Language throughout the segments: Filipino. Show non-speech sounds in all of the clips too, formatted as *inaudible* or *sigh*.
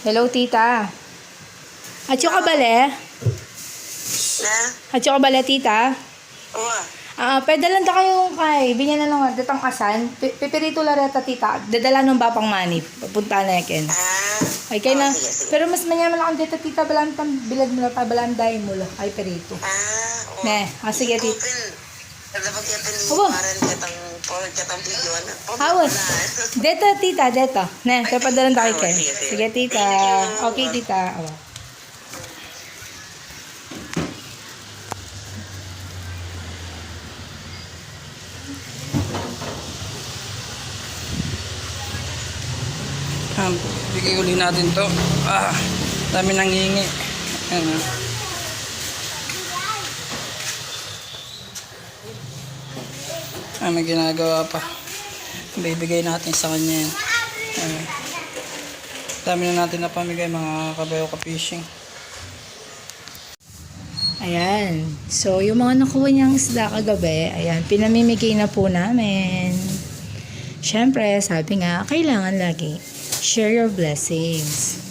Hello, tita. At yung kabale? Na? At yung kabale, tita? Oo. Ah, pedalan ta kayo kay binyan na nung datang asan. Pi- Pipirito lareta tita. Dadala nung bapang mani. Papunta na yakin. Ah. Ay kay na. Oh, sige, sige. Pero mas manyaman ako dito tita balam tam bilad mo na pa balam mo la kay perito. Ah, oo. Ne, ah, sige, tit- Open. Kada pag yatin Opo. paran katang por katang video na. Hawat. Dito tita, dito. Ne, kay padalan ta kay kay. sige, tita. Okay tita. Awa. Bigay uli natin to. Ah, dami nang hingi. Ayan Ah, may ginagawa pa. Bibigay natin sa kanya yan. Ayan. Dami na natin napamigay mga kabayo ka-fishing. Ayan. So, yung mga nakuha niyang isda kagabi, ayan, pinamimigay na po namin. Siyempre, sabi nga, kailangan lagi share your blessings.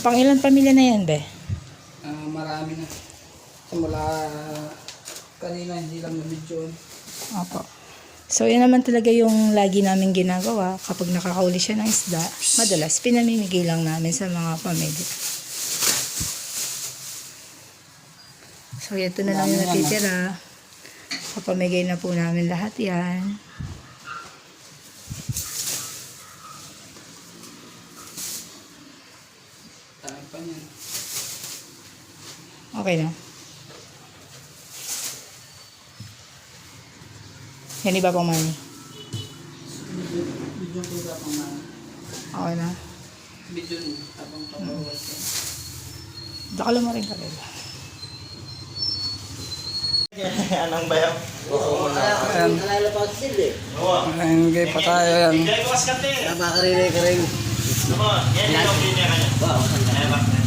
Pang ilan pamilya na yan, be? Ah, marami na. Simula kanina, hindi lang na-video. Opo. So, yun naman talaga yung lagi namin ginagawa. Kapag nakakauli siya ng isda, madalas pinamimigay lang namin sa mga pamilya. So, ito na lang yung natitira. Papamigay na po namin lahat yan. Okay na. Yan iba pang money. Video ko sa pang mga Okay na. video niyo habang pabawas yan. Dakalo mo rin ka rin. *laughs* Anong bayaw? Ayan. Ayan, gay pa tayo yan. Nabakarili ka rin.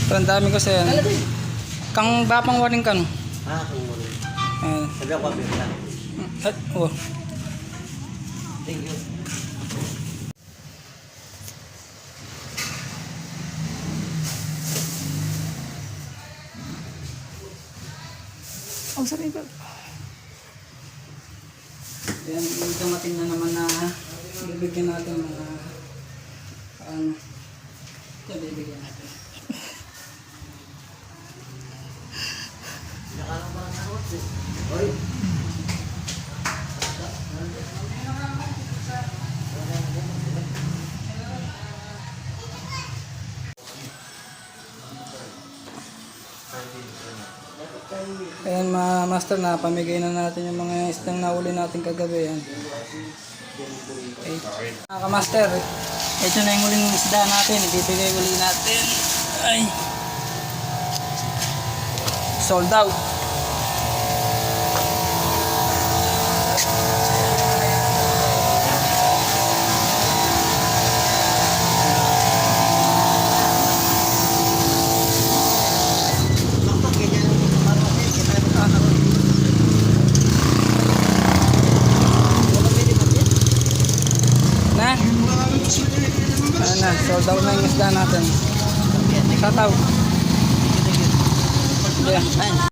Pero ang dami kasi yan. Kang bapang waring ka no? Ah, rin. Ayan. Sabi ako, pabila. At, oh. Thank you. Oh, sabi ba? Ayan, yung dumating na naman na bibigyan natin mga ano. Ito bibigyan natin. Oy, Ayan mga master na pamigay na natin yung mga isdang nahuli natin kagabi yan. Okay. Mga master, ito na yung huling isda natin. Ibibigay uli natin. Ay. Sold out. bakit ganyan ang parang kasi kita yung magkakaroon. Wala pwede ba din? Na? Na, sold out na yung isda natin. Out. Yeah.